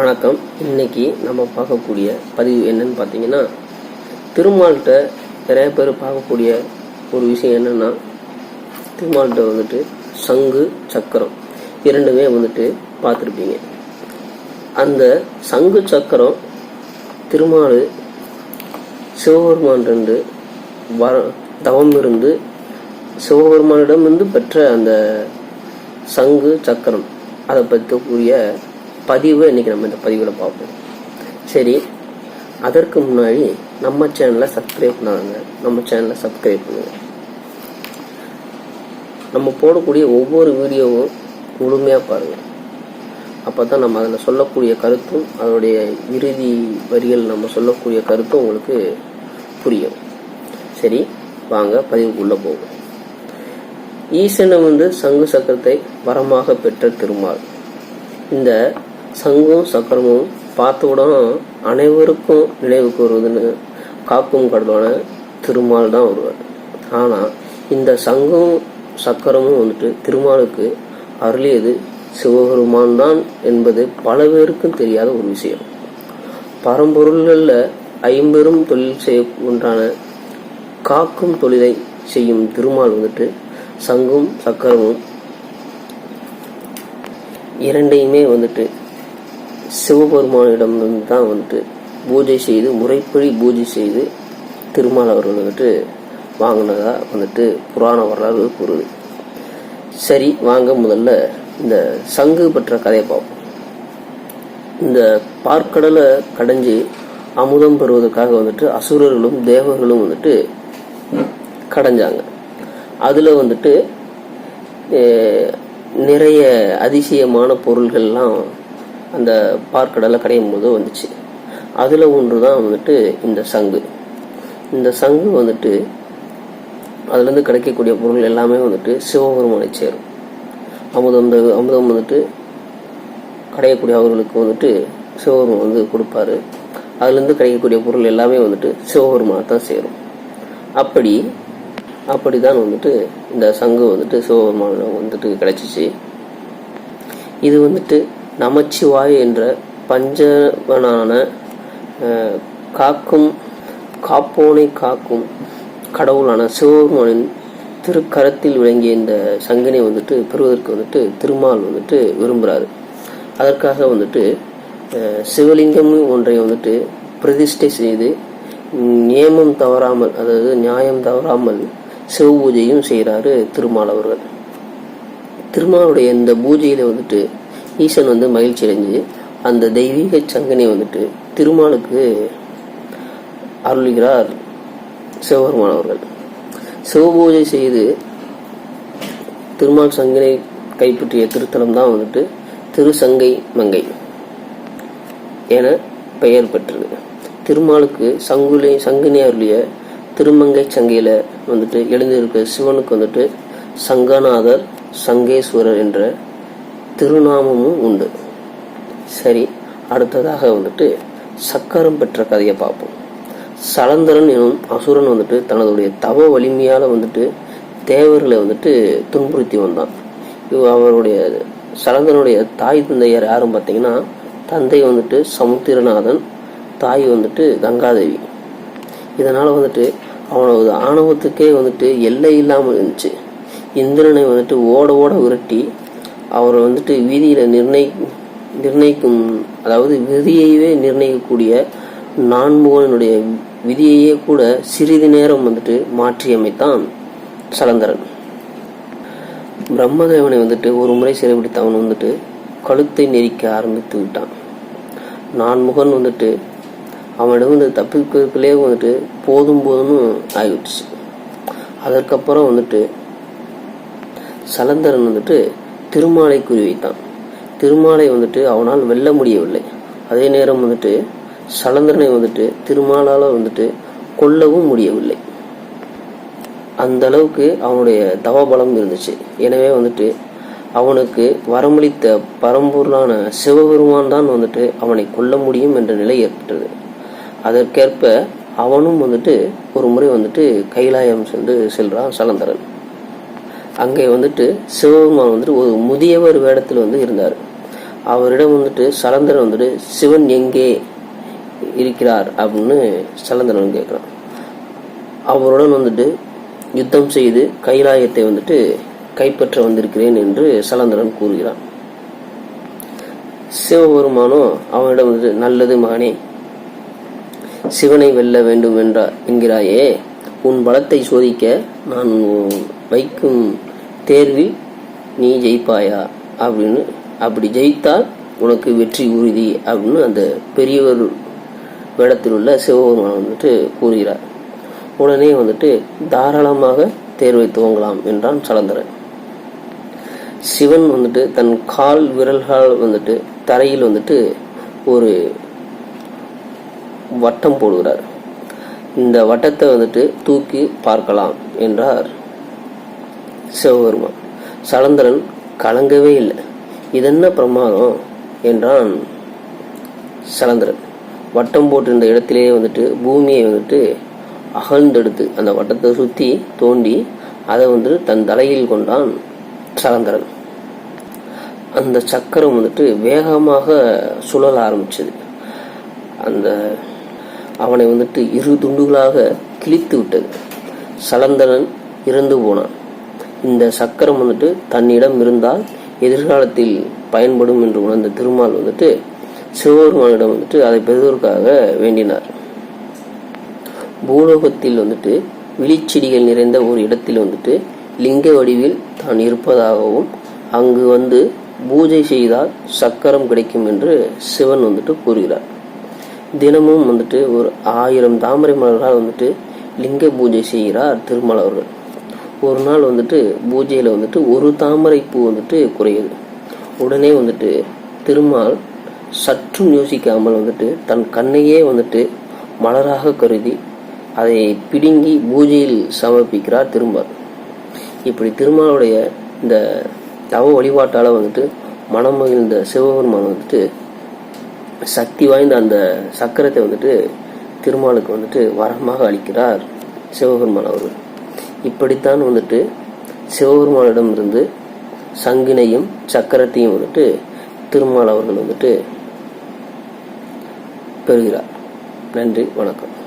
வணக்கம். இன்னைக்கு நம்ம பார்க்கக்கூடிய பதிவு என்னன்னு பார்த்தீங்கன்னா திருமால்கிட்ட நிறைய பேர் பார்க்கக்கூடிய ஒரு விஷயம் என்னன்னா திருமால்கிட்ட வந்துட்டு சங்கு சக்கரம். இரண்டுமே வந்துட்டு பார்த்துருப்பீங்க. அந்த சங்கு சக்கரம் திருமால் சிவபெருமான் ரெண்டு வர தவம் இருந்து சிவபெருமானிடமிருந்து பெற்ற அந்த சங்கு சக்கரம் அதை பற்றக்கூடிய பதிவு இன்னைக்கு நம்ம இந்த பதிவில் பார்ப்போம். சரி அதற்கு முன்னாடி நம்ம சேனலை சப்ஸ்கிரைப் பண்ணாங்க நம்ம சேனலை சப்ஸ்கிரைப் பண்ணுங்க. நம்ம போடக்கூடிய ஒவ்வொரு வீடியோவும் முழுமையாக பாருங்கள் அப்போ தான் நம்ம அதில் சொல்லக்கூடிய கருத்தும் அதனுடைய இறுதி வரிகள் நம்ம சொல்லக்கூடிய கருத்தும் உங்களுக்கு புரியும். சரி வாங்க பதிவுக்குள்ளே போகும் ஈசனை வந்து சங்கு சக்கரத்தை வரமாக பெற்ற திருமால். இந்த சங்கும் சக்கரமும் பார்த்தவுடன் அனைவருக்கும் நினைவுக்கு வருவதுன்னு காக்கும் கடலான திருமால் தான் வருவார் ஆனால் இந்த சங்கும் சக்கரமும் வந்துட்டு திருமாலுக்கு அருளியது சிவபெருமான் தான் என்பது பல பேருக்கும் தெரியாத ஒரு விஷயம். பரம்பொருள்களில் ஐம்பெரும் தொழில் செய்ய ஒன்றான காக்கும் தொழிலை செய்யும் திருமால் வந்துட்டு சங்கும் சக்கரமும் இரண்டையுமே வந்துட்டு சிவபெருமானிடம் தான் வந்துட்டு பூஜை செய்து முறைப்படி பூஜை செய்து திருமால் அவர்கள் வந்துட்டு வாங்கினதா வந்துட்டு புராண வரலாறு கூறுது. சரி வாங்க முதல்ல இந்த சங்கு பெற்ற கதையை பார்ப்போம். இந்த பார்க்கடலை கடைஞ்சி அமுதம் பெறுவதற்காக வந்துட்டு அசுரர்களும் தேவர்களும் வந்துட்டு கடைஞ்சாங்க. அதில் வந்துட்டு நிறைய அதிசயமான பொருள்கள்லாம் அந்த பார்க்கடலை கடையும் போது வந்துச்சு. அதில் ஒன்று தான் வந்துட்டு இந்த சங்கு. இந்த சங்கு வந்துட்டு அதுலேருந்து கிடைக்கக்கூடிய பொருள் எல்லாமே வந்துட்டு சிவபெருமானை சேரும். அமுதம் இந்த அமுதம் வந்துட்டு கடையக்கூடிய அவர்களுக்கு வந்துட்டு சிவபெருமான் வந்து கொடுப்பாரு. அதுலேருந்து கிடைக்கக்கூடிய பொருள் எல்லாமே வந்துட்டு சிவபெருமானை தான் சேரும். அப்படி அப்படிதான் வந்துட்டு இந்த சங்கு வந்துட்டு சிவபெருமான வந்துட்டு கிடைச்சிச்சு. இது வந்துட்டு நமச்சிவாய் என்ற பஞ்சவனான காக்கும் காப்போனை காக்கும் கடவுளான சிவபெருமானின் திருக்கரத்தில் விளங்கிய இந்த சங்கினை வந்துட்டு பெறுவதற்கு வந்துட்டு திருமால் வந்துட்டு விரும்புகிறாரு அதற்காக வந்துட்டு சிவலிங்கம் ஒன்றை வந்துட்டு பிரதிஷ்டை செய்து நியமம் தவறாமல் அதாவது நியாயம் தவறாமல் சிவ பூஜையும் செய்கிறாரு திருமால் அவர்கள். திருமாலுடைய இந்த பூஜையில் வந்துட்டு ஈசன் வந்து மகிழ்ச்சி அடைஞ்சு அந்த தெய்வீக சங்கனை வந்துட்டு திருமாலுக்கு அருளுகிறார் சிவபெருமான் அவர்கள். சிவபூஜை செய்து திருமால் சங்கனை கைப்பற்றிய திருத்தலம் தான் வந்துட்டு திருசங்கை மங்கை என பெயர் பெற்றது. திருமாலுக்கு சங்குலை சங்கினி அருளிய திருமங்கை சங்கையில் வந்துட்டு எழுந்திருக்க சிவனுக்கு வந்துட்டு சங்கநாதர் சங்கேஸ்வரர் என்ற திருநாமமும் உண்டு. சரி அடுத்ததாக வந்துட்டு சக்கரம் பெற்ற கதையை பார்ப்போம். சலந்தரன் எனும் அசுரன் வந்துட்டு தனதுடைய தவ வலிமையால் வந்துட்டு தேவர்களை வந்துட்டு துன்புறுத்தி வந்தான். இவ அவருடைய சலந்தனுடைய தாய் தந்தையார் யாரும் பார்த்தீங்கன்னா தந்தை வந்துட்டு சமுத்திரநாதன் தாய் வந்துட்டு கங்காதேவி. இதனால் வந்துட்டு அவனது ஆணவத்துக்கே வந்துட்டு எல்லை இல்லாமல் இருந்துச்சு. இந்திரனை வந்துட்டு ஓட ஓட விரட்டி அவரை வந்துட்டு வீதியில நிர்ணய நிர்ணயிக்கும் அதாவது விதியையே நிர்ணயிக்கக்கூடிய நான்முகனுடைய விதியையே கூட சிறிது நேரம் வந்துட்டு மாற்றியமைத்தான் சலந்தரன் பிரம்மதேவனை வந்துட்டு ஒரு முறை சிறைபிடித்தவன் வந்துட்டு கழுத்தை நெரிக்க ஆரம்பித்து விட்டான். நான்முகன் வந்துட்டு அவனிடம் வந்து தப்பிக்கிறதுக்குள்ளே வந்துட்டு போதும் போதும்னு ஆகிவிட்டுச்சு. அதற்கப்புறம் வந்துட்டு சலந்தரன் வந்துட்டு திருமாலை குறிவைத்தான் திருமாலை வந்துட்டு அவனால் வெல்ல முடியவில்லை. அதே நேரம் வந்துட்டு சலந்தரனை வந்துட்டு திருமாலால் வந்துட்டு கொல்லவும் முடியவில்லை. அந்த அளவுக்கு அவனுடைய தவபலம் இருந்துச்சு. எனவே வந்துட்டு அவனுக்கு வரமளித்த பரம்பொருளான சிவபெருமான் தான் வந்துட்டு அவனை கொல்ல முடியும் என்ற நிலை ஏற்பட்டது. அதற்கேற்ப அவனும் வந்துட்டு ஒரு முறை வந்துட்டு கைலாயம் சென்று செல்றான் சலந்தரன். அங்கே வந்துட்டு சிவபெருமான் வந்துட்டு ஒரு முதியவர் வேடத்தில் வந்து இருந்தார். அவரிடம் வந்துட்டு சலந்தரன் வந்துட்டு சிவன் எங்கே இருக்கிறார்? அப்படின்னு சலந்தரன் கேட்குறான். அவருடன் வந்துட்டு யுத்தம் செய்து கைலாயத்தை வந்துட்டு கைப்பற்ற வந்திருக்கிறேன் என்று சலந்தரன் கூறுகிறான். சிவபெருமானோ அவனிடம் வந்துட்டு நல்லது மகனே சிவனை வெல்ல வேண்டும் என்றா என்கிறாயே. உன் பலத்தை சோதிக்க நான் வைக்கும் தேர்வில் நீ ஜெயிப்பாயா அப்படின்னு அப்படி ஜெயித்தால் உனக்கு வெற்றி உறுதி அப்படின்னு அந்த பெரியவர் வேடத்தில் உள்ள சிவபெருமான் வந்துட்டு கூறுகிறார். உடனே வந்துட்டு தாராளமாக தேர்வை துவங்கலாம் என்றான் சலந்தரன். சிவன் வந்துட்டு தன் கால் விரல்கால் வந்துட்டு தரையில் வந்துட்டு ஒரு வட்டம் போடுகிறார். இந்த வட்டத்தை வந்துட்டு தூக்கி பார்க்கலாம் என்றார் சிவபெருமான் சலந்தரன் கலங்கவே இல்லை. இது என்ன பிரமாதம்? என்றான் சலந்தரன். வட்டம் போட்டிருந்த இடத்திலேயே வந்துட்டு பூமியை வந்துட்டு அகழ்ந்தெடுத்து அந்த வட்டத்தை சுற்றி தோண்டி அதை வந்துட்டு தன் தலையில் கொண்டான் சலந்தரன். அந்த சக்கரம் வந்துட்டு வேகமாக சுழல ஆரம்பிச்சது. அந்த அவனை வந்துட்டு இரு துண்டுகளாக கிழித்து விட்டது. சலந்தரன் இறந்து போனான். இந்த சக்கரம் வந்துட்டு தன்னிடம் இருந்தால் எதிர்காலத்தில் பயன்படும் என்று உணர்ந்த திருமால் வந்துட்டு சிவபெருமானிடம் வந்துட்டு அதை பெறுவதற்காக வேண்டினார். பூலோகத்தில் வந்துட்டு விழிச்செடிகள் நிறைந்த ஒரு இடத்தில் வந்துட்டு லிங்க வடிவில் தான் இருப்பதாகவும் அங்கு வந்து பூஜை செய்தால் சக்கரம் கிடைக்கும் என்று சிவன் வந்துட்டு கூறுகிறார். தினமும் வந்துட்டு ஒரு ஆயிரம் தாமரை மலர்களால் வந்துட்டு லிங்க பூஜை செய்கிறார் திருமலவர்கள் ஒரு நாள் வந்துட்டு பூஜையில் வந்துட்டு ஒரு தாமரை பூ வந்துட்டு குறையுது. உடனே வந்துட்டு திருமால் சற்றும் யோசிக்காமல் வந்துட்டு தன் கண்ணையே வந்துட்டு மலராக கருதி அதை பிடுங்கி பூஜையில் சமர்ப்பிக்கிறார் திருமால். இப்படி திருமாலுடைய இந்த தவ வழிபாட்டால் வந்துட்டு மனம் மகிழ்ந்த சிவபெருமான் வந்துட்டு சக்தி வாய்ந்த அந்த சக்கரத்தை வந்துட்டு திருமாலுக்கு வந்துட்டு வரமாக அளிக்கிறார் சிவபெருமான் அவர்கள். இப்படித்தான் வந்துட்டு சிவபெருமானிடம் இருந்து சங்கினையும் சக்கரத்தையும் வந்துட்டு திருமால் அவர்கள் வந்துட்டு பெறுகிறார். நன்றி வணக்கம்.